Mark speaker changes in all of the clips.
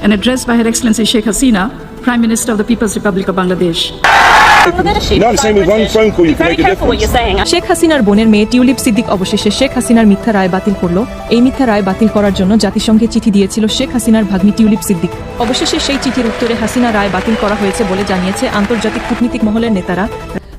Speaker 1: an address by Her Excellency Sheikh Hasina, Prime Minister of the People's Republic of Bangladesh.
Speaker 2: No, I'm saying with one phone call you can make a difference.
Speaker 3: you're saying.
Speaker 4: Sheikh হাসিনার বোনের মেয়ে tulip Siddique অবশেষে শেখ হাসিনার মিথ্যা রায় বাতিল করল এই মিথ্যা রায় বাতিল করার জন্য জাতিসংঘে চিঠি দিয়েছিল শেখ হাসিনার ভাগ্নি টিউলিপ সিদ্দিক অবশেষে সেই চিঠির উত্তরে হাসিনা রায় বাতিল করা হয়েছে বলে জানিয়েছে আন্তর্জাতিক কূটনীতিক মহলের নেতারা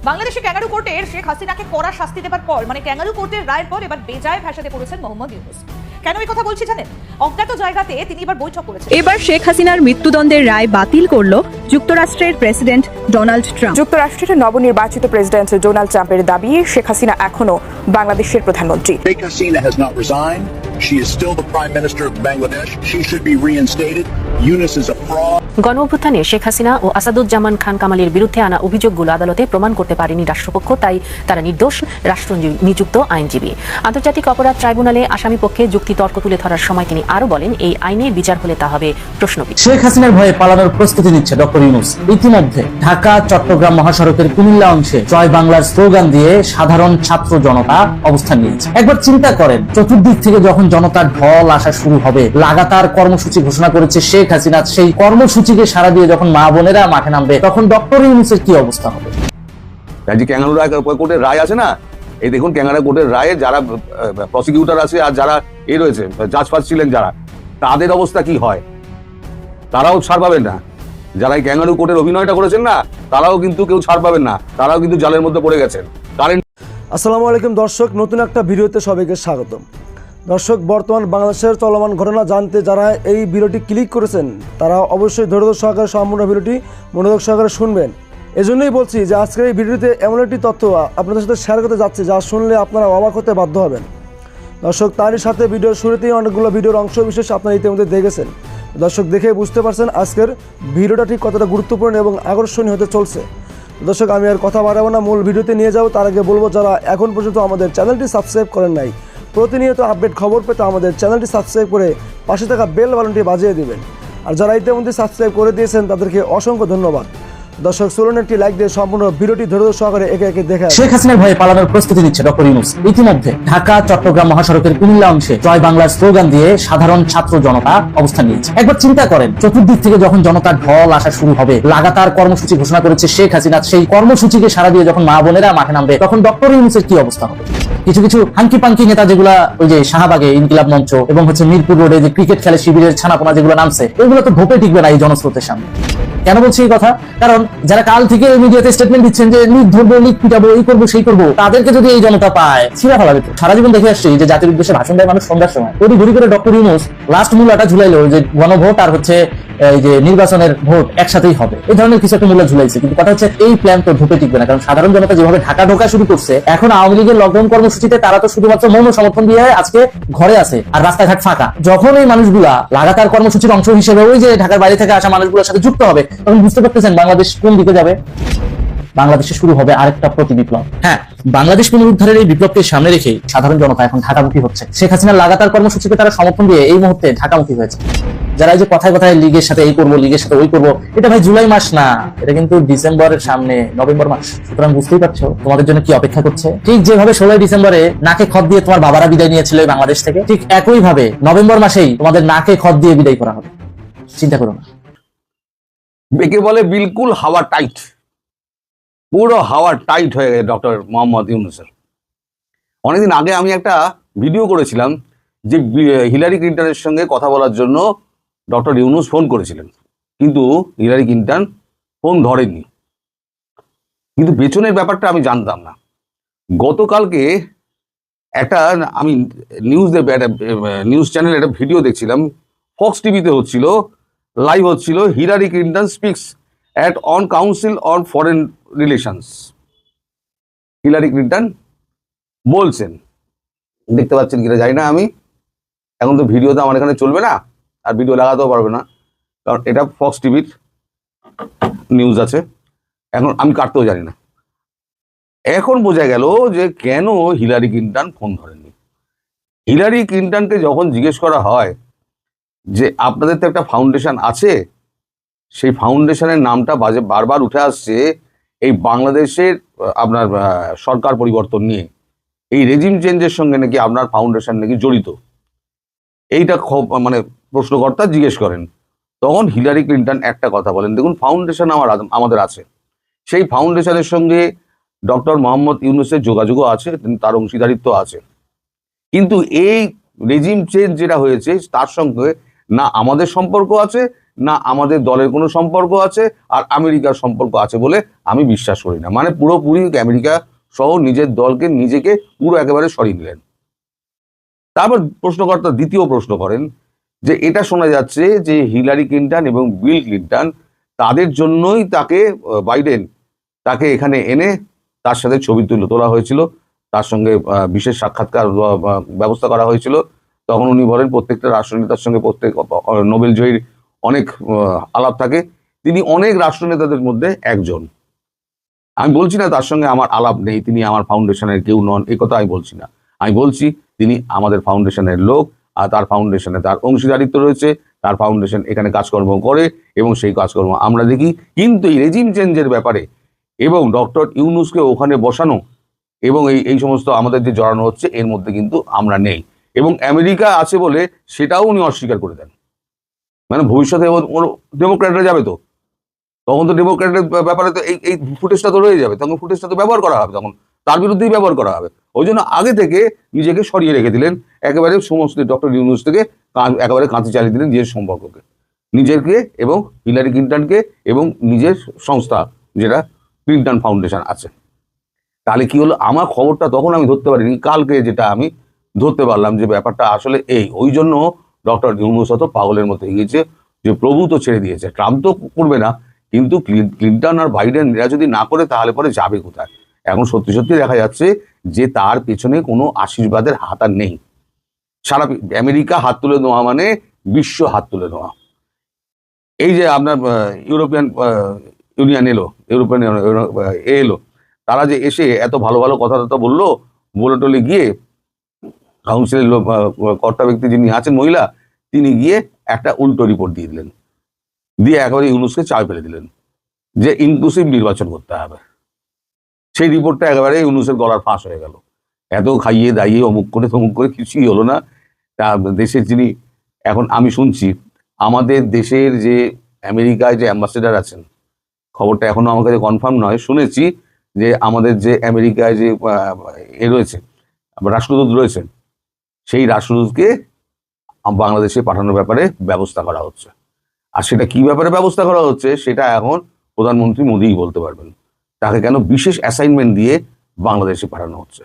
Speaker 5: বাংলাদেশে ক্যাঙ্গারু কোর্টের শেখ হাসিনাকে কড়া শাস্তি দেবার পর মানে ক্যাঙ্গারু কোর্টের রায়ের পর এবার বেজায় ভাষাতে পড়েছেন মোহাম্মদ ইউনুস কেন এই কথা বলছি জানেন? অজ্ঞাত জায়গাতে তিনি এবার বৈঠক করেছেন।
Speaker 6: এবার শেখ হাসিনার মৃত্যুদণ্ডের রায় বাতিল করল যুক্তরাষ্ট্রের প্রেসিডেন্ট ডোনাল্ড ট্রাম্প
Speaker 7: যুক্তরাষ্ট্রের নবনির্বাচিত প্রেসিডেন্ট ডোনাল্ড ট্রাম্পের দাবি শেখ হাসিনা এখনও বাংলাদেশের প্রধানমন্ত্রী
Speaker 8: Sheikh Hasina has not resigned. She is still the Prime Minister of Bangladesh. She should be reinstated. Yunus is a fraud.
Speaker 9: গণ অভ্যুত্থানে শেখ হাসিনা ও আসাদুজ্জামান খান কামালের বিরুদ্ধে আনা অভিযোগগুলো আদালতে প্রমাণ করতে পারেনি রাষ্ট্রপক্ষ তাই তারা নির্দোষ রাষ্ট্র নিযুক্ত আইনজীবী আন্তর্জাতিক অপরাধ ট্রাইব্যুনালে আসামি পক্ষে যুক্তি তর্ক তুলে ধরার সময় তিনি আরও বলেন এই আইনে বিচার হলে তা হবে প্রশ্নবিদ্ধ
Speaker 10: শেখ হাসিনার ভয়ে পালানোর প্রস্তুতি নিচ্ছে ডক্টর ইতিমধ্যে ঢাকা, চট্টগ্রাম মহাসড়কের কুমিল্লা অংশে জয় বাংলার স্লোগান দিয়ে সাধারণ ছাত্র জনতা অবস্থান নিয়েছে। একবার চিন্তা করেন, চতুর্দিক থেকে যখন জনতার ঢল আসা শুরু হবে, লাগাতার কর্মসূচি ঘোষণা করেছে শেখ হাসিনা, সেই কর্মসূচিকে সারা দিয়ে যখন মা বোনেরা মাঠে নামবে, তখন ডক্টর ইউনুসের কি অবস্থা হবে?
Speaker 11: রায় আছে না? এই দেখুন ক্যাঙ্গারু কোর্টের রায়ে যারা প্রসিকিউটর আছে আর যারা এ রয়েছে জাজ ফাজ ছিলেন যারা, তাদের অবস্থা কি হয়? তারাও ছাড় পাবেন না। যারা এই ক্যাঙ্গারু কোর্টের অভিনয়টা করেছেন না, তারাও কিন্তু কেউ ছাড় পাবেন না। তারাও কিন্তু জালের মধ্যে পড়ে গেছেন। কারেন্ট
Speaker 12: আসসালামু আলাইকুম দর্শক, নতুন একটা ভিডিওতে সবাইকে স্বাগতম। দর্শক, বর্তমান বাংলাদেশের চলমান ঘটনা জানতে যারা এই ভিডিওটি ক্লিক করেছেন, তারা অবশ্যই ধৈর্য সহকারে সম্পূর্ণ ভিডিওটি মনোযোগ সহকারে শুনবেন। এজন্যই বলছি যে আজকের এই ভিডিওতে এমন একটি তথ্য আপনাদের সাথে শেয়ার করতে যাচ্ছি, যা শুনলে আপনারা অবাক হতে বাধ্য হবেন। দর্শক, তারই সাথে ভিডিওর শুরুতেই অনেকগুলো ভিডিওর অংশ বিশেষ আপনারা ইতিমধ্যে দেখেছেন। দর্শক দেখে বুঝতে পারছেন আজকের ভিডিওটা ঠিক কতটা গুরুত্বপূর্ণ এবং আকর্ষণীয় হতে চলছে। দর্শক, আমি আর কথা বাড়াবো না, মূল ভিডিওতে নিয়ে যাব। তার আগে বলব, যারা এখন পর্যন্ত আমাদের চ্যানেলটি সাবস্ক্রাইব করেন নাই, প্রতিনিয়ত আপডেট খবর পেতে আমাদের চ্যানেলটি সাবস্ক্রাইব করে পাশে থাকা বেল বালনটি বাজিয়ে দেবেন। আর যারা ইতিমধ্যে সাবস্ক্রাইব করে দিয়েছেন, তাদেরকে অসংখ্য ধন্যবাদ। দর্শক, চলুন একটি লাইক দিয়ে সম্পূর্ণ ভিডিওটি ধৈর্য সহকারে একে একে দেখে।
Speaker 10: শেখ হাসিনার ভয়ে পালানোর প্রস্তুতি নিচ্ছে ডক্টর ইউনুস। ইতিমধ্যে ঢাকা, চট্টগ্রাম মহাসড়কের কুমিল্লা অংশে জয় বাংলার স্লোগান দিয়ে সাধারণ ছাত্র জনতা অবস্থান নিয়েছে। একবার চিন্তা করেন, চতুর্দিক থেকে যখন জনতার ঢল আসা শুরু হবে, লাগাতার কর্মসূচি ঘোষণা করেছে শেখ হাসিনা, সেই কর্মসূচিকে সারা দিয়ে যখন মা বোনেরা মাঠে নামবে, তখন ডক্টর ইউনুসের কি অবস্থা হবে? কিছু কিছু হাঙ্কি পাঙ্কি নেতা যেগুলা ওই যে শাহবাগে ইনকিলাব মঞ্চ এবং হচ্ছে মিরপুর রোডে যে ক্রিকেট খেলে শিবিরের ছানাপোনা যেগুলো নামছে, এগুলো তো ভোপে টিকবে না এই জনস্রোতের সামনে। কেন বলছি এই কথা? কারণ যারা কাল থেকে মিডিয়াতে স্টেটমেন্ট দিচ্ছেন যে লিক ধরবো লিক পিটাবো, এই করব, সেই করব, তাদেরকে যদি এই জনতা পায় ছিঁড়া ফেলা যেত সারা জীবন দেখে আসছি যে জাতির উদ্দেশ্যে ভাষণ দেয় মানুষ সন্ধ্যার সময়। ওই ঘুরি করে ডক্টর ইউনুস লাস্ট মূলাটা ঝুলাইলো যে গণভোট আর হচ্ছে, এই যে নির্বাচনের ভোট একসাথেই হবে। এই ধরনের কিছু একটা মূল্য ঝুলাইছে। কিন্তু কথা হচ্ছে এই প্ল্যান তো ঢুকে টিকবে না। কারণ সাধারণ জনতা যেভাবে ঢাকা ঢোকা শুরু করছে, এখন আওয়ামী লীগের লকডাউন কর্মসূচিতে তারা তো শুধুমাত্র মৌন সমর্থন দিয়ে আজকে ঘরে আছে আর রাস্তাঘাট ফাঁকা। যখন এই মানুষগুলা লাগাতার কর্মসূচির অংশ হিসেবে ওই যে ঢাকার বাইরে থেকে আসা মানুষগুলোর সাথে যুক্ত হবে তখন বুঝতে পারতেছেন বাংলাদেশ কোন দিকে যাবে? বাংলাদেশে শুরু হবে আরেকটা প্রতি বিপ্লব। হ্যাঁ বাংলাদেশ পুনরুদ্ধারের এই বিপ্লবকে সামনে রেখে সাধারণ জনতা এখন ঢাকামুখী হচ্ছে। শেখ হাসিনার লাগাতার কর্মসূচিকে তারা সমর্থন দিয়ে এই মুহূর্তে ঢাকামুখী হয়েছে। যারা এই যে কথায় কথায় লীগের সাথে এই করব, লীগের সাথে ওই করব, এটা ভাই জুলাই মাস না, এটা কিন্তু ডিসেম্বরের সামনে নভেম্বর মাস। সুতরাং বুঝতেই পারছ তোমাদের জন্য কি অপেক্ষা করছে। ঠিক যেভাবে ষোলোই ডিসেম্বরে নাকে খত দিয়ে তোমার বাবারা বিদায় নিয়েছিল বাংলাদেশ থেকে, ঠিক একই ভাবে নভেম্বর মাসেই তোমাদের নাকে খত দিয়ে বিদায় করা হবে। চিন্তা করো না।
Speaker 11: একে বলে বিলকুল হাওয়া টাইট। পুরো হাওয়া টাইট হয়ে গেছে ডক্টর মোহাম্মদ ইউনুসের। অনেকদিন আগে আমি একটা ভিডিও করেছিলাম যে হিলারি ক্লিন্টনের সঙ্গে কথা বলার জন্য ডক্টর ইউনুস ফোন করেছিলেন। কিন্তু হিলারি ক্লিন্টন ফোন ধরেননি। কিন্তু পেছনের ব্যাপারটা আমি জানতাম না। গতকালকে একটা আমি নিউজ নিউজ চ্যানেলে একটা ভিডিও দেখছিলাম। ফক্স টিভিতে হচ্ছিল লাইভ হচ্ছিল Hillary Clinton speaks at on council on foreign relations Hillary Clinton বলছেন। দেখতে পাচ্ছেন কিনা জানি না আমি। এখন তো ভিডিও তো আমার এখানে চলবে না। আর ভিডিও লাগাতেও পারবে না। কারণ এটা ফক্স টিভির নিউজ আছে। এখন আমি কাটতেও জানি না। এখন বোঝা গেল যে কেন হিলারি ক্লিন্টন ফোন ধরেননি। হিলারি ক্লিন্টনকে যখন জিজ্ঞেস করা হয় যে আপনাদের তো একটা ফাউন্ডেশন আছে, সেই ফাউন্ডেশনের নামটা বাজে বারবার উঠে আসছে এই বাংলাদেশের আপনার সরকার পরিবর্তন নিয়ে। এই রেজিম চেঞ্জের সঙ্গে নাকি আপনার ফাউন্ডেশন নাকি জড়িত? এইটা মানে প্রশ্নকর্তা জিজ্ঞেস করেন। তখন হিলারি ক্লিন্টন একটা কথা বলেন, দেখুন ফাউন্ডেশন আমার আমাদের আছে। সেই ফাউন্ডেশনের সঙ্গে ডক্টর মোহাম্মদ ইউনুসের যোগাযোগও আছে তার অংশীদারিত্ব আছে। কিন্তু এই রেজিম চেঞ্জ যেটা হয়েছে, তার সঙ্গে না আমাদের সম্পর্ক আছে, না আমাদের দলের কোনো সম্পর্ক আছে, আর আমেরিকার সম্পর্ক আছে বলে আমি বিশ্বাস করি না। মানে পুরোপুরি আমেরিকা সহ নিজের দলকে নিজেকে পুরো একেবারে সরিয়ে নিলেন। তারপর প্রশ্নকর্তা দ্বিতীয় প্রশ্ন করেন যে এটা শোনা যাচ্ছে যে হিলারি ক্লিন্টন এবং বিল ক্লিন্টন তাদের জন্যই তাকে বাইডেন তাকে এখানে এনে তার সাথে ছবি তুলে তোলা হয়েছিল। তার সঙ্গে বিশেষ সাক্ষাৎকার ব্যবস্থা করা হয়েছিল। তখন উনি বলেন প্রত্যেকটা রাষ্ট্রনেতার সঙ্গে প্রত্যেক নোবেল জয়ীর অনেক আলাপ থাকে। তিনি অনেক রাষ্ট্রনেতাদের মধ্যে একজন। আমি বলছি না তার সঙ্গে আমার আলাপ নেই, তিনি আমার ফাউন্ডেশনের কেউ নন, এ কথা আমি বলছি না। আমি বলছি তিনি আমাদের ফাউন্ডেশনের লোক আর তার ফাউন্ডেশনে তার অংশীদারিত্ব রয়েছে, তার ফাউন্ডেশন এখানে কাজকর্ম করে এবং সেই কাজকর্ম আমরা দেখি। কিন্তু এই রেজিম চেঞ্জের ব্যাপারে এবং ডক্টর ইউনুসকে ওখানে বসানো এবং এই এই সমস্ত আমাদের যে জড়ানো হচ্ছে, এর মধ্যে কিন্তু আমরা নেই। এবং আমেরিকা আছে বলে সেটাও উনি অস্বীকার করে দেন। মানে ভবিষ্যতে ডেমোক্র্যাটরা যাবে তো। তখন তো ডেমোক্র্যাটের ব্যাপারে তো এই এই ফুটেজটা তো রয়ে যাবে। তখন ফুটেজটা তো ব্যবহার করা হবে তখন। তার বিরুদ্ধেই ব্যবহার করা হবে। ওই জন্য আগে থেকে নিজেকে সরিয়ে রেখে দিলেন। একেবারে সমস্ত ডক্টর ইউনুস থেকে একেবারে কাঁচি চালিয়ে দিলেন নিজের সম্পর্ককে। নিজেকে এবং হিলারি ক্লিন্টনকে এবং নিজের সংস্থা যেটা ক্লিন্টন ফাউন্ডেশন আছে। তাহলে কি হলো? আমার খবরটা তখন আমি ধরতে পারিনি। কালকে যেটা আমি ধরতে পারলাম যে ব্যাপারটা আসলে এই। ওই জন্য ডক্টর ইউনুস পাগলের মতো হয়ে গিয়েছে যে প্রভু তো ছেড়ে দিয়েছে। ট্রাম্প তো করবে না, কিন্তু ক্লিন- ক্লিন্টন আর বাইডেন এরা যদি না করে তাহলে পরে যাবে কোথায়? এখন সত্যি সত্যি দেখা যাচ্ছে যে তার পেছনে কোনো আশীর্বাদের হাত আর নেই। সারা আমেরিকা হাত তুলে নেওয়া মানে বিশ্ব হাত তুলে নেওয়া। এই যে আপনার ইউরোপিয়ান ইউনিয়ন এলো, ইউরোপিয়ান এলো। তারা যে এসে এত ভালো ভালো কথাবার্তা বলল বলে টলে গিয়ে কাউন্সিলের কর্তা ব্যক্তি যিনি আছেন, মহিলা, তিনি গিয়ে একটা উল্টো রিপোর্ট দিয়ে দিলেন। দিয়ে একেবারে ইউনুসকে চাপ ফেলে দিলেন যে ইনক্লুসিভ নির্বাচন করতে হবে। সেই রিপোর্টটা একেবারে ইউনুসের গলার ফাঁস হয়ে গেল। এত খাইয়ে দাইয়ে অমুক করে তমুক করে কিছুই হলো না। তা দেশের যিনি, এখন আমি শুনছি, আমাদের দেশের যে আমেরিকায় যে অ্যাম্বাসেডার আছেন, খবরটা এখনও আমার কাছে কনফার্ম নয়, শুনেছি যে আমাদের যে আমেরিকায় যে এ রয়েছে, রাষ্ট্রদূত রয়েছেন সেই রাষ্ট্রদূতকে বাংলাদেশে পাঠানোর ব্যাপারে ব্যবস্থা করা হচ্ছে। আর সেটা কি ব্যাপারে ব্যবস্থা করা হচ্ছে, সেটা এখন প্রধানমন্ত্রী মোদিই বলতে পারবেন। তাকে কেন বিশেষ অ্যাসাইনমেন্ট দিয়ে বাংলাদেশে পাঠানো হচ্ছে?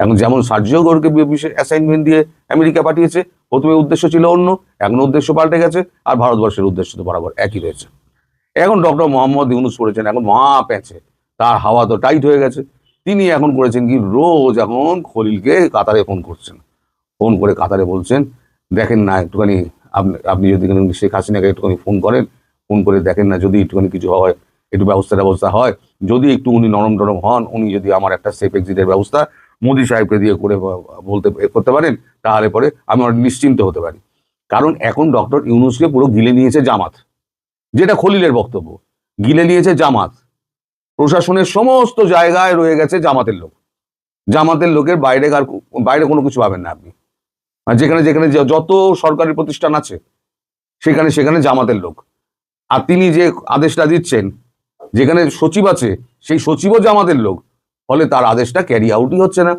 Speaker 11: এখন যেমন সার্জিও গোরকে বিশেষ অ্যাসাইনমেন্ট দিয়ে আমেরিকা পাঠিয়েছে, প্রথমে উদ্দেশ্য ছিল অন্য, এখন উদ্দেশ্য পাল্টে গেছে, আর ভারতবর্ষের উদ্দেশ্য তো বরাবর একই রয়েছে। এখন ডক্টর মোহাম্মদ ইউনুস করেছেন, এখন মহা প্যাঁচে তার হাওয়া তো টাইট হয়ে গেছে। তিনি এখন করেছেন কি, রোজ এখন খলিলকে কাতারে ফোন করছেন। ফোন করে কাতারে বলছেন, দেখেন না, একটুখানি আপনি যদি শেখ হাসিনাকে একটুখানি ফোন করেন, ফোন করে দেখেন না যদি একটুখানি কিছু হয়, একটু ব্যবস্থা ব্যবস্থা হয়, যদি একটু উনি নরম টরম হন, উনি যদি আমার একটা সেফ এক্সিটের ব্যবস্থা মোদি সাহেবকে দিয়ে করে বলতে করতে পারেন, তাহলে পরে আমি অনেক নিশ্চিন্ত হতে পারি। কারণ এখন ডক্টর ইউনুসকে পুরো গিলে নিয়েছে জামাত, যেটা খলিলের বক্তব্য। গিলে নিয়েছে জামাত। প্রশাসনের সমস্ত জায়গায় রয়ে গেছে জামাতের লোক। জামাতের লোকের বাইরে আর বাইরে কোনো কিছু পাবেন না আপনি। যেখানে যেখানে যত সরকারি প্রতিষ্ঠান আছে, সেখানে সেখানে জামাতের লোক। আর তিনি যে আদেশটা দিচ্ছেন, যেখানে সচিব আছে, সেই সচিবও জামাতের লোক। ফলে তার আদেশটা ক্যারি আউটই হচ্ছে না।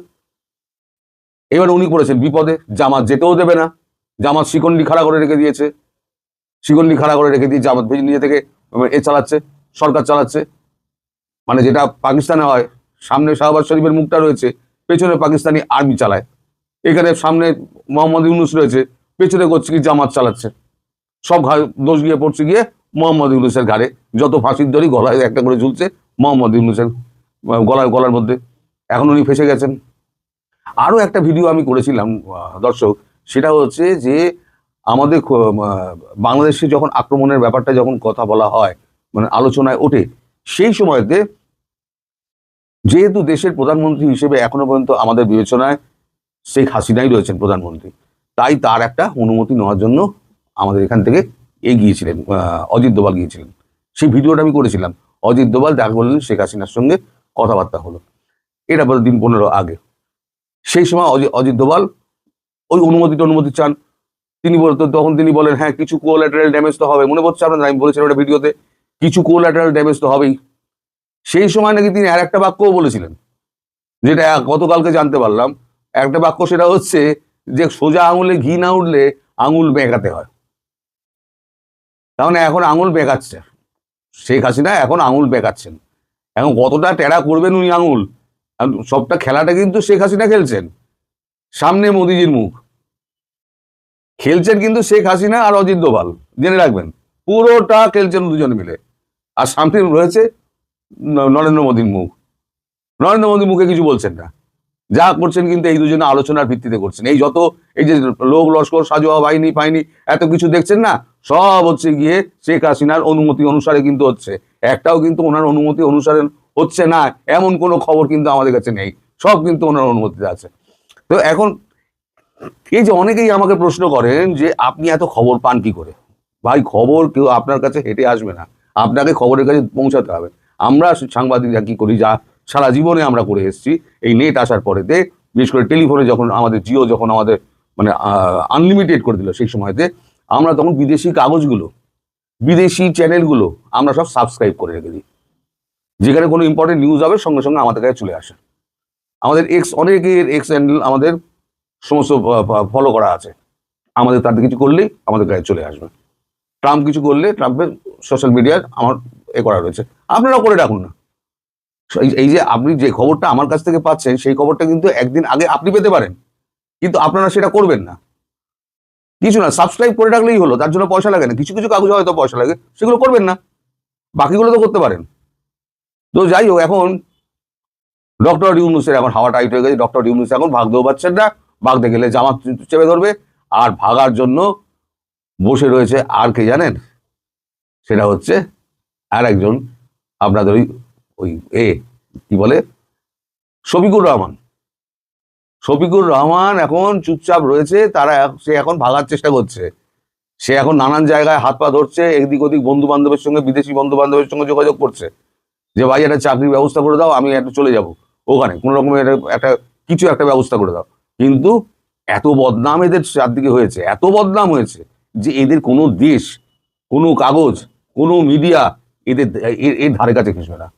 Speaker 11: এবার উনি করেছেন বিপদে। জামাত যেতেও দেবে না। জামাত শিকন্ডি খাড়া করে রেখে দিয়েছে। শিকন্ডি খাড়া করে রেখে দিয়ে জামাত নিজে থেকে এ চালাচ্ছে, সরকার চালাচ্ছে। মানে যেটা পাকিস্তানে হয়, সামনে শাহবাজ শরীফের মুখটা রয়েছে, পেছনে পাকিস্তানি আর্মি চালায়। এখানে সামনে মোহাম্মদ ইউনুস রয়েছে, পেছনে করছে কি জামাত চালাচ্ছে। সব দোষ গিয়ে পড়ছে গিয়ে মোহাম্মদ ইউনুসের ঘাড়ে, যত ফাঁসির দড়ি গলায় একটা করে ঝুলছে মোহাম্মদ ইউনুসের গলায়, গলার মধ্যে। এখন উনি ফেসে গেছেন। আরও একটা ভিডিও আমি করেছিলাম দর্শক, সেটা হচ্ছে যে আমাদের বাংলাদেশে যখন আক্রমণের ব্যাপারটা যখন কথা বলা হয় মানে আলোচনায় ওঠে, সেই সময়তে যেহেতু দেশের প্রধানমন্ত্রী হিসেবে এখনও পর্যন্ত আমাদের বিবেচনায় শেখ হাসিনাই রয়েছেন প্রধানমন্ত্রী। তাই তার একটা অনুমতি নেওয়ার জন্য আমাদের এখান থেকে এগিয়েছিলেন অজিত দোভাল গিয়েছিলেন। সেই ভিডিওটা আমি করেছিলাম। অজিত দোভাল দেখা করলেন শেখ হাসিনার সঙ্গে কথাবার্তা হলো। এটা বোধ দিন পনেরো আগে। সেই সময় অজি- অজিত দোভাল ওই অনুমতিটা অনুমতি চান। তিনি বলতো, তখন তিনি বলেন হ্যাঁ কিছু কোলাটারাল ড্যামেজ তো হবে মনে পড়ছে আপনাদের? আমি বলেছিলাম একটা ভিডিওতে। কিছু কোলাটারাল ড্যামেজ তো হবেই। সেই সময় নাকি তিনি আর একটা বাক্যও বলেছিলেন, যেটা গতকালকে জানতে পারলাম। একটা বাক্য সেটা হচ্ছে যে সোজা আঙুলে ঘি না উঠলে আঙুল বেঁকাতে হয়। মানে এখন আঙুল বেঁকাচ্ছে। শেখ হাসিনা এখন আঙুল বেঁকাচ্ছেন। এখন কতটা টেরা করবেন উনি আঙুল? সবটা খেলাটা কিন্তু শেখ হাসিনা খেলছেন। সামনে মোদিজির মুখ। খেলছেন কিন্তু শেখ হাসিনা আর অজিত দোভাল। জেনে রাখবেন, পুরোটা খেলছেন দুজন মিলে। আর সামনে রয়েছে নরেন্দ্র মোদীর মুখ। নরেন্দ্র মোদীর মুখে কিছু বলছেন না। যা করছেন কিন্তু এই দুজনে আলোচনার ভিত্তিতে করছেন। এই যত এই যে লোক লস্কর, সাজোয়া, বাহিনী পাইনি এত কিছু দেখছেন না? সব হচ্ছে গিয়ে শেখ হাসিনার অনুমতি অনুসারে কিন্তু হচ্ছে। একটাও কিন্তু ওনার অনুমতি অনুসারে হচ্ছে না, এমন কোনো খবর কিন্তু আমাদের কাছে নেই। সব কিন্তু ওনার অনুমতিতে আছে। তো এখন এই যে অনেকেই আমাকে প্রশ্ন করেন যে, আপনি এত খবর পান কি করে? ভাই, খবর কেউ আপনার কাছে হেঁটে আসবে না। আপনাকে খবরের কাছে পৌঁছাতে হবে। আমরা সাংবাদিকরা কি করি? যা সারা জীবনে আমরা করে এসেছি। এই নেট আসার পরেতে, বিশেষ করে টেলিফোনে যখন আমাদের জিও যখন আমাদের মানে আনলিমিটেড করে দিল সেই সময়তে, আমরা তখন বিদেশি কাগজগুলো, বিদেশি চ্যানেলগুলো আমরা সব সাবস্ক্রাইব করে রেখে দিই। যেখানে কোনো ইম্পর্টেন্ট নিউজ হবে, সঙ্গে সঙ্গে আমাদের কাছে চলে আসে। আমাদের এক্স অনেকের এক্স হ্যান্ডেল আমাদের সমস্ত ফলো করা আছে। আমাদের তাদের কিছু করলেই আমাদের কাছে চলে আসবে। ট্রাম্প কিছু করলে ট্রাম্পের সোশ্যাল মিডিয়ায় আমার এ করা রয়েছে। আপনারা করে রাখুন না। এই- যে আপনি যে খবরটা আমার কাছ থেকে পাচ্ছেন, সেই খবরটা কিন্তু একদিন আগে আপনি পেতে পারেন। কিন্তু আপনারা সেটা করবেন না। কিছু না সাবস্ক্রাইব করে রাখলেই হলো, তার জন্য পয়সা লাগে না। কিছু কিছু কাগজে হয়তো পয়সা লাগে, সেগুলো করবেন না। বাকিগুলো তো করতে পারেন। তো যাই হোক, এখন ডক্টর ইউনুসের এখন হাওয়া টাইট হয়ে গেছে। ডক্টর ইউনুস এখন ভাগতেও পারছেন না। ভাগতে গেলে জামা চেপে ধরবে। আর ভাগার জন্য বসে রয়েছে আর কে জানেন? সেটা হচ্ছে আর একজন আপনাদের ওই ওই এ, কি বলে? শফিকুর রহমান। শফিকুর রহমান এখন চুপচাপ রয়েছে, তারা সে এখন ভাগার চেষ্টা করছে। সে এখন নানান জায়গায় হাত পা ধরছে, এদিক ওদিক বন্ধু বান্ধবের সঙ্গে, বিদেশি বন্ধু বান্ধবের সঙ্গে যোগাযোগ করছে। যে ভাই, একটা চাকরির ব্যবস্থা করে দাও, আমি একটা চলে যাব। ওখানে কোনো রকমের একটা- কিছু একটা ব্যবস্থা করে দাও। কিন্তু এত বদনাম এদের চারদিকে হয়েছে, এত বদনাম হয়েছে যে এদের কোনো দেশ, কোনো কাগজ, কোনো মিডিয়া এদের এর ধারে কাছে কিছু না।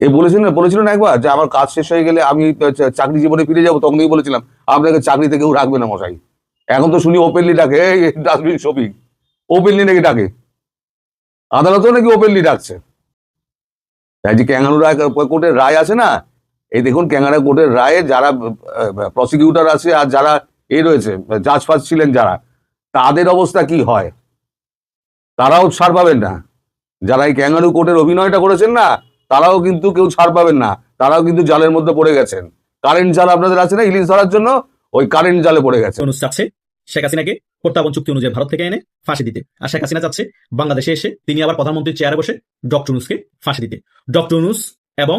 Speaker 11: এ বলেছিলেন বলেছিলেন একবার যে আমার কাজ শেষ হয়ে গেলে আমি চাকরি জীবনে ফিরে যাব, তখনই বলেছিলাম, আপনাকে চাকরিতে কেউ রাখবে না মশাই। এখন তো শুনি ওপেনলি ডাকে, এই ডাস্টবিন শপিং ওপেনলি নাকি ডাকে? আদালতও নাকি ওপেনলি ডাকছে? তাই যে ক্যাঙ্গারু রায় কোর্টের রায় আছে না? এই দেখুন, ক্যাঙ্গারু কোর্টের রায়ে যারা প্রসিকিউটর আছে আর যারা এ রয়েছে জাজ ফাজ ছিলেন যারা, তাদের অবস্থা কি হয়? তারাও ছাড় পাবেন না। যারা এই ক্যাঙ্গারু কোর্টের অভিনয়টা করেছেন না তারাও কিন্তু কেউ ছাড় পাবেন না। তারাও কিন্তু জালের মধ্যে পড়ে গেছেন। কারেন্ট জাল আপনাদের আছে না ইলিশ ধরার জন্য? ওই কারেন্ট জালে পড়ে গেছে
Speaker 3: শেখ হাসিনাকে প্রত্যাবন চুক্তি অনুযায়ী ভারত থেকে এনে ফাঁসি দিতে। আর শেখ হাসিনা চাচ্ছে বাংলাদেশে এসে তিনি আবার প্রধানমন্ত্রীর চেয়ারে বসে ডক্টর ইউনুসকে ফাঁসি দিতে। ডক্টর ইউনুস এবং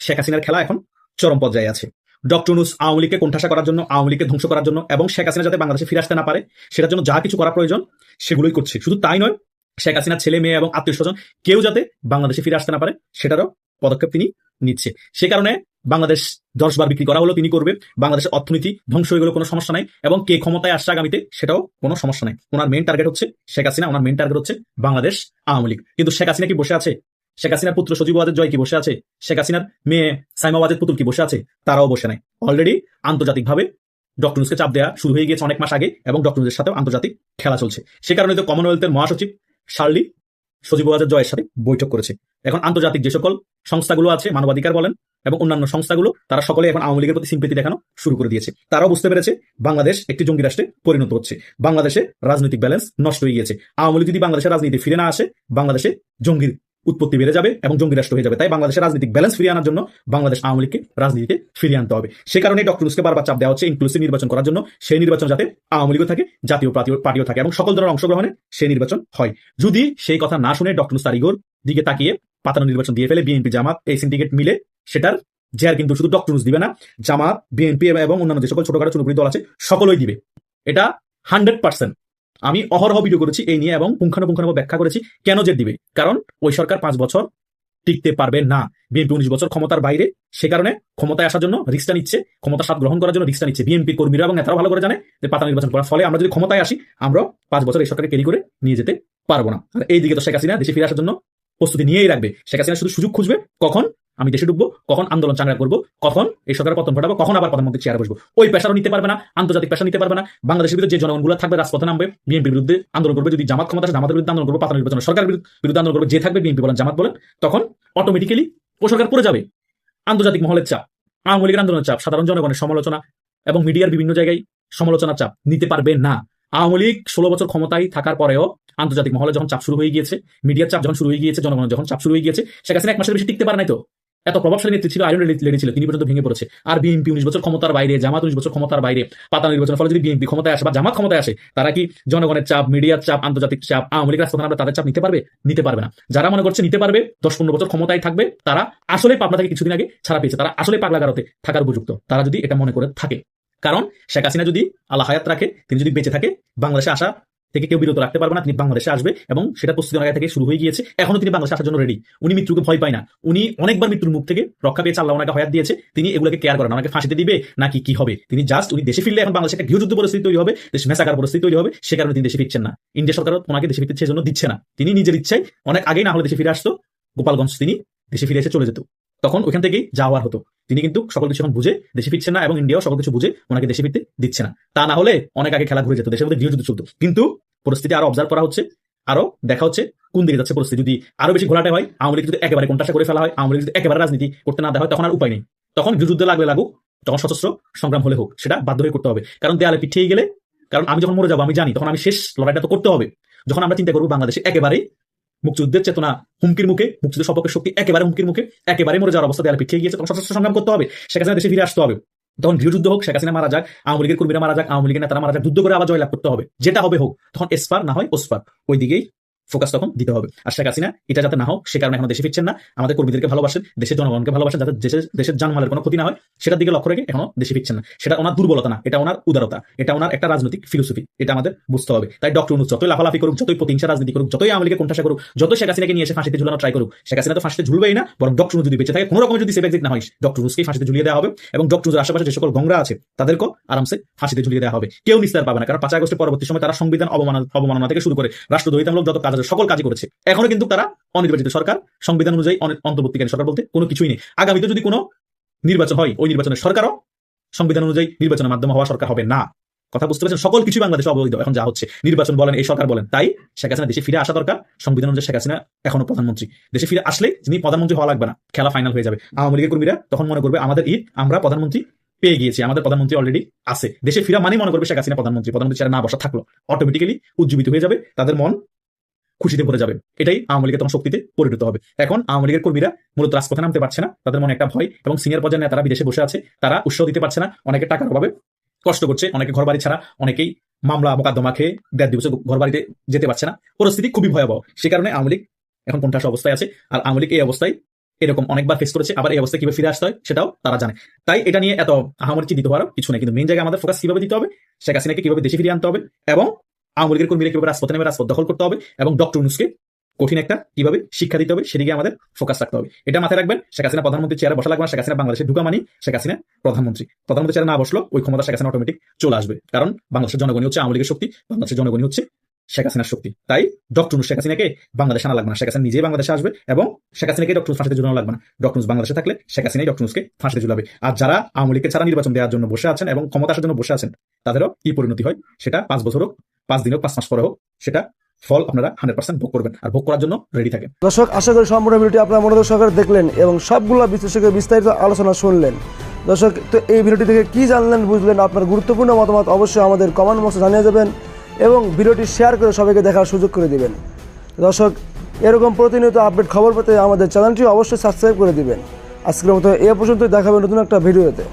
Speaker 3: শেখ হাসিনার খেলা এখন চরম পর্যায়ে আছে। ডক্টর ইউনুস আওয়ামী লীগকে কোণঠাসা করার জন্য, আওয়ামী লীগকে ধ্বংস করার জন্য এবং শেখ হাসিনা যাতে বাংলাদেশে ফিরে আসতে না পারে, সেটার জন্য যা কিছু করা প্রয়োজন সেগুলোই করছে। শুধু তাই নয় শেখ হাসিনার ছেলে, মেয়ে এবং আত্মীয় স্বজন কেউ যাতে বাংলাদেশে ফিরে আসতে না পারে, সেটারও পদক্ষেপ তিনি নিচ্ছে। সে কারণে বাংলাদেশ দশ বার বিক্রি করা হলো, তিনি করবে। বাংলাদেশের অর্থনীতি ধ্বংস হয়ে গেলে, কোনো সমস্যা নাই। এবং কে ক্ষমতায় আসছে আগামীতে, সেটাও কোনো সমস্যা নাই। ওনার মেন টার্গেট হচ্ছে শেখ হাসিনা, ওনার মেন টার্গেট হচ্ছে বাংলাদেশ আওয়ামী লীগ। কিন্তু শেখ হাসিনা কি বসে আছে? শেখ হাসিনার পুত্র সজীব ওয়াজেদ জয় কি বসে আছে? শেখ হাসিনার মেয়ে সাইমা ওয়াজেদ পুতুল কি বসে আছে? তারাও বসে নাই। অলরেডি আন্তর্জাতিকভাবে ডক্টর নুসকে চাপ দেওয়া শুরু হয়ে গিয়েছে অনেক মাস আগে এবং ডক্টর নুসের সাথেও আন্তর্জাতিক খেলা চলছে। সে কারণে তো কমনওয়েলথের মহাসচিব শার্লি, সজীব ওয়াজের জয়ের সাথে বৈঠক করেছে। এখন আন্তর্জাতিক যে সকল সংস্থাগুলো আছে, মানবাধিকার বলেন, এবং অন্যান্য সংস্থাগুলো, তারা সকলে এখন আওয়ামী লীগের প্রতি সিম্পেতি দেখানো শুরু করে দিয়েছে। তারাও বুঝতে পেরেছে, বাংলাদেশ একটি জঙ্গি রাষ্ট্রে পরিণত হচ্ছে। বাংলাদেশে রাজনৈতিক ব্যালেন্স নষ্ট হয়ে গিয়েছে। আওয়ামী লীগ যদি বাংলাদেশের রাজনীতি ফিরে না আসে, বাংলাদেশে জঙ্গির উৎপত্তি বেড়ে যাবে এবং জঙ্গি রাষ্ট্র হয়ে যাবে। তাই বাংলাদেশের রাজনৈতিক ব্যালেন্স ফিরিয়ে আনার জন্য বাংলাদেশ আওয়ামী লীগকে রাজনীতিতে ফিরিয়ে আনতে হবে। সে কারণে ডক্টর নুসকে বারবার চাপ দেওয়া হচ্ছে ইনক্লুসিভ নির্বাচন করার জন্য। সেই নির্বাচন যাতে আওয়ামী লীগও থাকে, জাতীয় পার্টিও- থাকে এবং সকল ধরনের অংশগ্রহণে সেই নির্বাচন হয়। যদি সেই কথা না শুনে ডক্টর তারিগোর দিকে তাকিয়ে পাতানো নির্বাচন দিয়ে ফেলে বিএনপি জামাত এই সিন্ডিকেট মিলে, সেটার জেয়ার কিন্তু শুধু ডক্টর নুস দিবে না, জামাত বিএনপি এবং অন্যান্য যে সকল ছোটখাটো চুনপুরি দল আছে, সকলেই দিবে। এটা হান্ড্রেড পার্সেন্ট আমি অহরহ ভিডিও করেছি, এই নিয়ে এবং পুঙ্খানুপুঙ্খানু ব্যাখ্যা করেছি, কেন জেট দিবে? কারণ ওই সরকার পাঁচ বছর টিকতে পারবে না। বিএনপি উনিশ বছর ক্ষমতার বাইরে, সে কারণে ক্ষমতায় আসার জন্য রিক্সটা নিচ্ছে, ক্ষমতা স্বাদ গ্রহণ করার জন্য রিক্সটা নিচ্ছে। বিএনপি কর্মীরা এবং নেতারা ভালো করে জানে যে পাতা নির্বাচন করার ফলে আমরা যদি ক্ষমতায় আসি আমরা পাঁচ বছর এই সরকারকে ক্যারি করে নিয়ে যেতে পারব না। আর এইদিকে তো শেখ হাসিনা দেশে ফিরে আসার জন্য প্রস্তুতি নিয়েই রাখবে। শেখ হাসিনা শুধু সুযোগ খুঁজবে কখন? আমি দেশে ঢুকবো, কখন আন্দোলন চাঙ্গা করব, কখন এই সরকার পতন ঘটাবো, কখন আবার প্রধানমন্ত্রী চেয়ারে বসবো। ওই পেশারও নিতে পারবে না, আন্তর্জাতিক পেশা নিতে পারবে না। বাংলাদেশের ভিতরে যে জনগণগুলো থাকবে, রাজপথে নামবে বিএনপির বিরুদ্ধে আন্দোলন করবে, যদি জামাত ক্ষমতা জামাতের বিরুদ্ধে আন্দোলন করব পাতা নির্বাচন সরকার বিরুদ্ধে আন্দোলন করবে, যে থাকবে বিএনপি বলেন, জামাত বলেন, তখন অটোমেটিক্যালি ও সরকার পড়ে যাবে। আন্তর্জাতিক মহলের চাপ, আওয়ামী লীগের আন্দোলনের চাপ, সাধারণ জনগণের সমালোচনা এবং মিডিয়ার বিভিন্ন জায়গায় সমালোচনার চাপ নিতে পারবে না। আওয়ামী লীগ ষোলো বছর ক্ষমতায় থাকার পরেও আন্তর্জাতিক মহলে যখন চাপ শুরু হয়ে গিয়েছে, মিডিয়ার চাপ যখন শুরু হয়ে গিয়েছে, জনগণের যখন চাপ শুরু হয়ে গিয়েছে সেখানে এক মাসের বেশি টিকতে পারে নাই তো? এত প্রভাবশালী নেত্রী ছিল আইরন লেডি ছিল তিনি পর্যন্ত ভেঙে পড়েছে। আর বিএনপি উনিশ বছর ক্ষমতার বাইরে, জামাত উনিশ বছর ক্ষমতার বাইরে, পাতা নির্বাচনের ফলে যদি বিএনপি ক্ষমতায় আসে বা জামাত ক্ষমতায় আসে, তারা কি জনগণের চাপ, মিডিয়ার চাপ, আন্তর্জাতিক চাপ, আওয়ামী লীগ রাজপথে নামলে তাদের চাপ নিতে পারবে? নিতে পারবে না। যারা মনে করছে নিতে পারবে, দশ পনেরো বছর ক্ষমতায় থাকবে, তারা আসলে পাবনা থেকে কিছুদিন আগে ছাড়া পেয়েছে। তারা আসলে পাগলা গারোতে থাকার উপযুক্ত। তারা যদি এটা মনে করে থাকে। কারণ শেখ হাসিনা যদি আল্লাহ হায়াত রাখে, তিনি যদি বেঁচে থাকে, বাংলাদেশে আসা থেকে কেউ বিরত রাখতে পারবে না, তিনি বাংলাদেশে আসবে এবং সেটা প্রস্তুতি আগে থেকে শুরু হয়ে গিয়েছে। এখনও তিনি বাংলাদেশে আসার জন্য রেডি উনি মৃত্যুকে ভয় পায় না। উনি অনেকবার মৃত্যুর মুখ থেকে রক্ষা পেয়ে আল্লাহ ওনাকে হয়াত দিয়েছে। তিনি এগুলোকে কেয়ার করেন ওনাকে ফাঁসিতে দিবে নাকি কি হবে? তিনি জাস্ট উনি দেশে ফিরলে এখন বাংলাদেশে একটা গৃহযুদ্ধ পরিস্থিতি তৈরি হবে, দেশ মেসাকার পরিস্থিতি তৈরি হবে, সে কারণে তিনি দেশে ফিরছেন না। ইন্ডিয়া সরকার ওনাকে দেশে ফিরতে সেজন্য দিচ্ছে না। তিনি নিজের ইচ্ছায় অনেক আগেই না হলে দেশে ফিরে আসতো। গোপালগঞ্জ তিনি দেশে ফিরে এসে চলে যেত। তখন ওখান থেকেই যাওয়ার হতো। তিনি কিন্তু সকল কিছু এখন বুঝে দেশে ফিরছেন না এবং ইন্ডিয়াও সকল কিছু বুঝে ওনাকে দেশে ফিরতে দিচ্ছে না। তা না হলে অনেক আগে খেলা ঘুরে যেত, দেশের মধ্যে গৃহযুদ্ধ চলতো। কিন্তু পরিস্থিতি আরও অবজার্ভ করা হচ্ছে, আরও দেখা হচ্ছে কোন দিকে যাচ্ছে পরিস্থিতি। যদি আরও বেশি ঘোলাটে হয়, আওয়ামী যদি একেবারে কোনটা করে ফেলা হয়, আওয়ামী যদি একেবারে রাজনীতি করতে না দেওয়া হয়, তখন আর উপায় নেই। তখন যুদ্ধ লাগলে লাগুক, তখন সশস্ত্র সংগ্রাম হলে হোক, সেটা বাধ্য হয়ে করতে হবে। কারণ দেয়ালে পিঠিয়ে গেলে, কারণ আমি যখন মরে যাব, আমি জানি, তখন আমি শেষ লড়াইটা তো করতে হবে। যখন আমরা চিন্তা করব বাংলাদেশে একেবারে মুক্তিযুদ্ধের চেতনা হুমকির মুখে মুক্তিযুদ্ধের সপক্ষের শক্তি একেবারে হুমকির মুখে, একেবারে মরে যাওয়ার অবস্থা দেয়ালে পিছিয়ে গিয়েছে, তখন সশস্ত্র সংগ্রাম করতে হবে সেখানে দেশে ফিরে আসতে হবে। তখন গৃহযুদ্ধ হোক, শেখ হাসিনা মারা যাক, আওয়ামী লীগের কর্মীরা মারা যাক, আওয়ামী লীগের নেতারা মারা যাক, যুদ্ধ করে আবার জয়লাভ করতে হবে। যেটা হবে হোক, তখন এসপার না হয় ওসপার ওই দিকেই ফোকাস তখন দিতে হবে। আর শেখ হাসিনা, এটা যাতে না হোক, সে কারণে এখন দেশে ফিরছেন না। আমাদের কর্মীদেরকে ভালোবাসেন, দেশের জনগণকে ভালোবাসেন, যাতে দেশের দেশের জানমালের কোনো ক্ষতি না হয়, সেটার দিকে লক্ষ্য রেখে এখনও দেশে ফিরছেন না। সেটা ওনার দুর্বলতা না, এটা ওনার উদারতা, এটা ওনার একটা রাজনৈতিক ফিলোসফি এটা আমাদের বুঝতে হবে। তাই ডক্টর অনুজ, যতই লাফালাফি করুক, যতই প্রতিহিংসা রাজনীতি করুক, যতই আওয়ামী কোনটা করুক যত শেখ হাসিনাকে নিয়ে এসে ফাঁসিতে ঝুলানো ট্রাই করুক, শেখ হাসিনা তো ফাঁসিতে ঝুলবেই না, বরং ডক্টর যদি বেঁচে থাকে, কোনো রকম যদি সেভ এক্সিট না হয় ডক্টর অনুজকে ফাঁসিতে ঝুলিয়ে দেওয়া হবে এবং ডক্টর আশেপাশে যে সকল গংরা আছে, তাদেরকেও আরামসে ফাঁসিতে ঝুলিয়ে দেওয়া হবে। কেউ নিস্তার পাবে না, কারণ পাঁচ আগস্টের পরবর্তী সময় তারা সংবিধান অবমাননা অবমাননা থেকে শুরু করে রাষ্ট্রদ্রোহিতামূলক যত কাজ সকল কাজই করেছে। এখনও কিন্তু তারা অনির্বাচিত সরকার, সংবিধান অনুযায়ী অন্তর্বর্তীকালীন সরকার বলতে কোনো কিছুই নেই। আগামীতে যদি কোনো নির্বাচন হয়, ওই নির্বাচনের সরকারও সংবিধান অনুযায়ী নির্বাচনের মাধ্যমে হওয়া সরকার হবে না। কথা বুঝতে পারছেন? সকল কিছু বাংলাদেশে অবৈধ। এখন যা হচ্ছে, নির্বাচন বলেন, এই সরকার বলেন, তাই শেখ হাসিনা দেশে ফিরে আসা দরকার। সংবিধান অনুযায়ী শেখ হাসিনা এখনও প্রধানমন্ত্রী। দেশে ফিরে আসলে যিনি প্রধানমন্ত্রী হওয়া লাগবে না, খেলা ফাইনাল হয়ে যাবে। আওয়ামী লীগের কর্মীরা তখন মনে করবে, আমাদের ঈদ, আমরা প্রধানমন্ত্রী পেয়ে গিয়েছি, আমাদের প্রধানমন্ত্রী অলরেডি আছে। দেশে ফিরা মানে মনে করবে শেখ হাসিনা প্রধানমন্ত্রী। প্রধানমন্ত্রী চেয়ারে না বসা থাকল। অটোমেটিক্যালি উজ্জীবিত হয়ে যাবে, তাদের মন খুশিতে ভরে যাবে। এটাই আওয়ামী লীগের তখন শক্তিতে পরিণত হবে। এখন আওয়ামী লীগের কর্মীরা মূলত রাজপথে নামতে পারছে না। তাদের মনে একটা ভয় এবং সিনিয়র পর্যায়ের নেতারা বিদেশে বসে আছে। তারা উৎসাহ দিতে পারছে না। অনেকে টাকার অভাবে কষ্ট করছে। অনেকে ঘর বাড়ি ছাড়া অনেকেই মামলা, মোকদ্দমা খেয়ে দেড় দিবসে ঘর বাড়িতে যেতে পারছে না। পরিস্থিতি খুবই ভয়াবহ। সে কারণে আওয়ামী লীগ এখন কোনটা অবস্থায় আছে। আর আওয়ামী লীগ এই অবস্থায় এরকম অনেকবার ফেস করেছে। আবার এই অবস্থায় কীভাবে ফিরে আসতে হয় সেটাও তারা জানে। তাই এটা নিয়ে এত আহামরি চিন্তিত হওয়ার কিছু নেই। কিন্তু মেন জায়গায় আমাদের ফোকাস কীভাবে দিতে হবে? শেখ হাসিনাকে কীভাবে দেশে ফিরিয়ে আনতে হবে? এবং আওয়ামী লীগের কর্মীরা কীভাবে রাজপথে নেমে রাজপথ দখল করতে হবে এবং ডক্টর ইউনুসকে কঠিন একটা কীভাবে শিক্ষা দিতে হবে সেদিকে আমাদের ফোকাস রাখতে হবে। এটা মাথায় রাখবেন, শেখ হাসিনা প্রধানমন্ত্রী চেয়ারে বসা লাগবে শেখ হাসিনা বাংলাদেশে ঢুকা মানি শেখ হাসিনা প্রধানমন্ত্রী। প্রধানমন্ত্রী চেয়ারে না বসল ওই ক্ষমতা শেখ হাসিনা অটোমেটিক চলে আসবে। কারণ বাংলাদেশের জনগণই হচ্ছে আওয়ামী লীগের শক্তি, বাংলাদেশের জনগণই হচ্ছে শেখ হাসিনার শক্তি। তাই ডক্টর শেখ হাসিনাকে বাংলাদেশে আনা লাগবে না, শেখ হাসিনা নিজেই বাংলাদেশে আসবে এবং শেখ হাসিনাকে ডক্টর ফাঁসিতে ঝুলানো লাগবে না। ডক্টর বাংলাদেশে থাকলে শেখ হাসিনাই ডক্টর নুসকে ফাঁসিতে ঝুলাবে আর যারা আওয়ামী লীগকে ছাড়া নির্বাচন দেওয়ার জন্য বসে আছেন এবং ক্ষমতা আসার জন্য বসে আছেন, তাদেরও কি পরিণতি হয়? সেটা পাঁচ বছর পাঁচ দিন হোক পাঁচ মাস পরে হোক সেটা ফল আপনারা হান্ড্রেড পার্সেন্ট ভোগ করবেন আর ভোগ করার জন্য রেডি থাকেন।
Speaker 12: দর্শক, আশা করি সম্পূর্ণ ভিডিওটি আপনার মনোযোগ সহকারে দেখলেন এবং সবগুলো বিশ্লেষকের বিস্তারিত আলোচনা শুনলেন। দর্শক, তো এই ভিডিওটি থেকে কি জানলেন, বুঝলেন? আপনার গুরুত্বপূর্ণ মতামত অবশ্যই আমাদের কমেন্ট বক্সে জানিয়ে দেবেন এবং ভিডিওটি শেয়ার করে সবাইকে দেখার সুযোগ করে দিবেন। দর্শক, এরকম প্রতিনিয়ত আপডেট খবর পেতে আমাদের চ্যানেলটি অবশ্যই সাবস্ক্রাইব করে দিবেন। আজকের মতো এ পর্যন্তই দেখাবেন নতুন একটা ভিডিওতে।